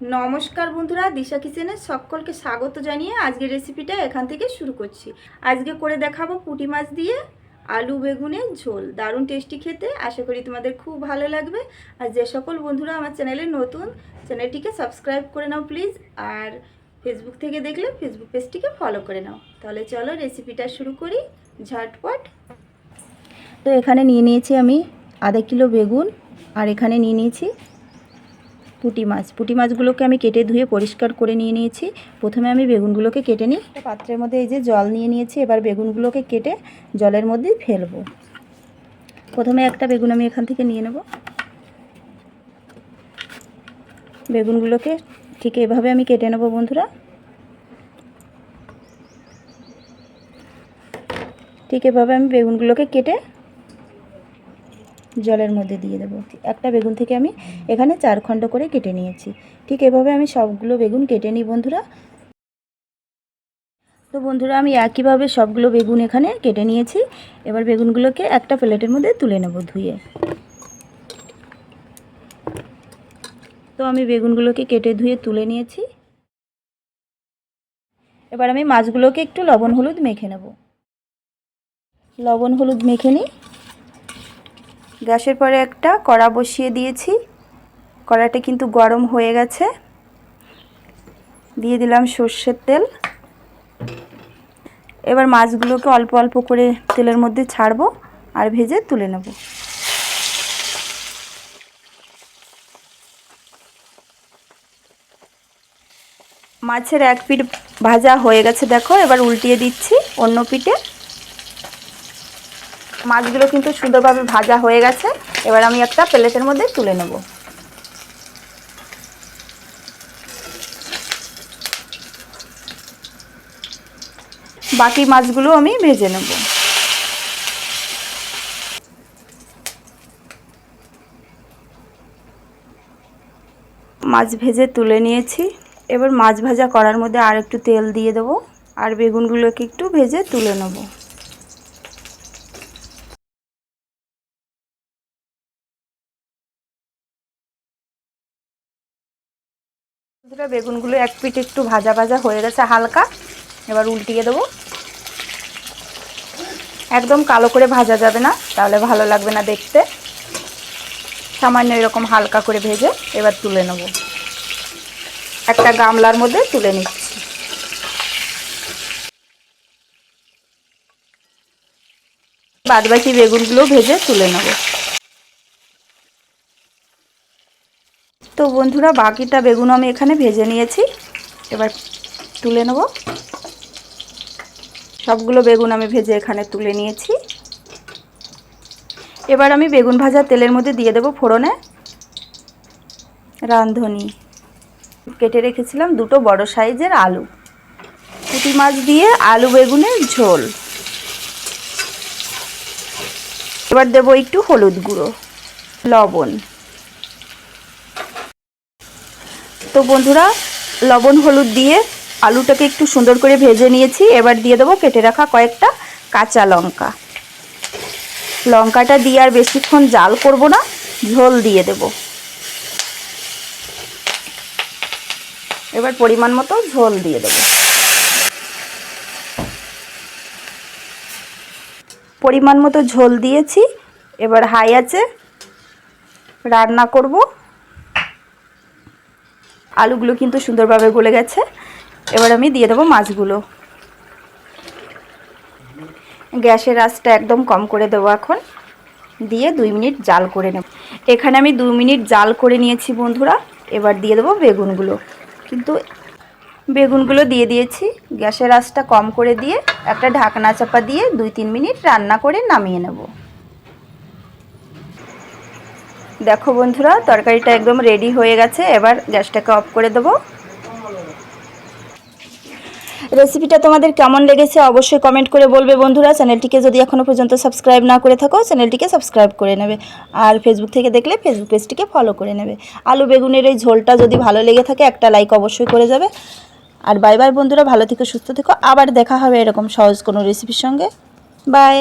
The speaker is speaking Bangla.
নমস্কার বন্ধুরা, দিশা কিচেনে সকলকে স্বাগত জানিয়ে আজকের রেসিপিটা এখান থেকে শুরু করছি। আজকে করে দেখাবো পুঁটি মাছ দিয়ে আলু বেগুনের ঝোল। দারুণ টেস্টি খেতে, আশা করি তোমাদের খুব ভালো লাগবে। আর যে সকল বন্ধুরা আমার চ্যানেলে নতুন, চ্যানেলটিকে সাবস্ক্রাইব করে নাও প্লিজ, আর ফেসবুক থেকে দেখলে ফেসবুক পেজটিকে ফলো করে নাও। তাহলে চলো রেসিপিটা শুরু করি ঝটপট। তো এখানে নিয়ে নিয়েছি আমি আধা কিলো বেগুন, আর এখানে নিয়ে নিয়েছি পুঁটি মাছ। পুঁটি মাছগুলোকে আমি কেটে ধুয়ে পরিষ্কার করে নিয়ে নিয়েছি। প্রথমে আমি বেগুনগুলোকে কেটে নিই। পাত্রের মধ্যে এই যে জল নিয়ে নিয়েছি, এবার বেগুনগুলোকে কেটে জলের মধ্যে ফেলব। প্রথমে একটা বেগুন আমি এখান থেকে নিয়ে নেব। বেগুনগুলোকে ঠিক এভাবে আমি কেটে নেব বন্ধুরা। ঠিক এভাবে আমি বেগুনগুলোকে কেটে জলের মধ্যে দিয়ে দেবো। একটা বেগুন থেকে আমি এখানে চার খণ্ড করে কেটে নিয়েছি। ঠিক এভাবে আমি সবগুলো বেগুন কেটে নিই বন্ধুরা। তো বন্ধুরা, আমি একইভাবে সবগুলো বেগুন এখানে কেটে নিয়েছি। এবার বেগুনগুলোকে একটা প্লেটের মধ্যে তুলে নেব ধুয়ে। তো আমি বেগুনগুলোকে কেটে ধুয়ে তুলে নিয়েছি। এবার আমি মাছগুলোকে একটু লবণ হলুদ মেখে নেব। লবণ হলুদ মেখে নিই। গ্যাসের পরে একটা কড়া বসিয়ে দিয়েছি। কড়াটা কিন্তু গরম হয়ে গেছে। দিয়ে দিলাম সর্ষের তেল। এবার মাছগুলোকে অল্প অল্প করে তেলের মধ্যে ছাড়বো আর ভেজে তুলে নেব। মাছের এক পিঠ ভাজা হয়ে গেছে, দেখো। এবার উল্টিয়ে দিচ্ছি অন্য পিঠে। মাছগুলো কিন্তু সুন্দরভাবে ভাজা হয়ে গেছে। এবার আমি একটা প্লেটের মধ্যে তুলে নেব। বাকি মাছগুলো আমি ভেজে নেব। মাছ ভেজে তুলে নিয়েছি। এবার মাছ ভাজা করার মধ্যে আর একটু তেল দিয়ে দেবো। আর বেগুনগুলোকে একটু ভেজে তুলে নেব। বন্ধুরা, বেগুনগুলো এক পিঠ একটু ভাজা ভাজা হয়ে গেছে হালকা। এবার উল্টিয়ে দেবো। একদম কালো করে ভাজা যাবে না, তাহলে ভালো লাগবে না দেখতে। সামান্য এরকম হালকা করে ভেজে এবার তুলে নেব। একটা গামলার মধ্যে তুলে নিচ্ছি। বাদবাকি বেগুনগুলো ভেজে তুলে নেব। বন্ধুরা, বাকিটা বেগুন আমি এখানে ভেজে নিয়েছি। এবার তুলে নেব। সবগুলো বেগুন আমি ভেজে এখানে তুলে নিয়েছি। এবার আমি বেগুন ভাজা তেলের মধ্যে দিয়ে দেব ফোড়নে রাঁধুনি। কেটে রেখেছিলাম দুটো বড় সাইজের আলু। পুঁটি মাছ দিয়ে আলু বেগুনের ঝোল। এবার দেবো একটু হলুদ গুঁড়ো, লবণ। তো বন্ধুরা, লবণ, হলুদ দিয়ে আলুটাকে একটু সুন্দর করে ভেজে নিয়েছি। এবার দিয়ে দেবো কেটে রাখা কয়েকটা কাঁচা লঙ্কা। লঙ্কাটা দিয়ে আর বেশিক্ষণ জাল করব না, ঝোল দিয়ে দেব। এবার পরিমাণ মতো ঝোল দিয়ে দেব। পরিমাণ মতো ঝোল দিয়েছি। এবার হাই আছে, রান্না করব। আলুগুলো কিন্তু সুন্দরভাবে গলে গেছে। এবার আমি দিয়ে দেবো মাছগুলো। গ্যাসের আঁচটা একদম কম করে দেবো এখন। দিয়ে দুই মিনিট জাল করে নেব। এখানে আমি দু মিনিট জাল করে নিয়েছি বন্ধুরা। এবার দিয়ে দেবো বেগুনগুলো। কিন্তু বেগুনগুলো দিয়ে দিয়েছি। গ্যাসের আঁচটা কম করে দিয়ে একটা ঢাকনা চাপা দিয়ে দুই তিন মিনিট রান্না করে নামিয়ে নেব। দেখো বন্ধুরা, তরকারিটা একদম রেডি হয়ে গেছে, এবার গ্যাসটাকে অফ করে দেবো। রেসিপিটা তোমাদের কেমন লেগেছে অবশ্যই কমেন্ট করে বলবে বন্ধুরা। চ্যানেলটিকে যদি এখনও পর্যন্ত সাবস্ক্রাইব না করে থাকো চ্যানেলটিকে সাবস্ক্রাইব করে নেবে। আর ফেসবুক থেকে দেখলে ফেসবুক পেজটিকে ফলো করে নেবে। আলু বেগুনের এই ঝোলটা যদি ভালো লেগে থাকে, একটা লাইক অবশ্যই করে যাবে। আর বাই বাই বন্ধুরা, ভালো থেকো, সুস্থ থেকো। আবার দেখা হবে এরকম সহজ কোনো রেসিপির সঙ্গে। বাই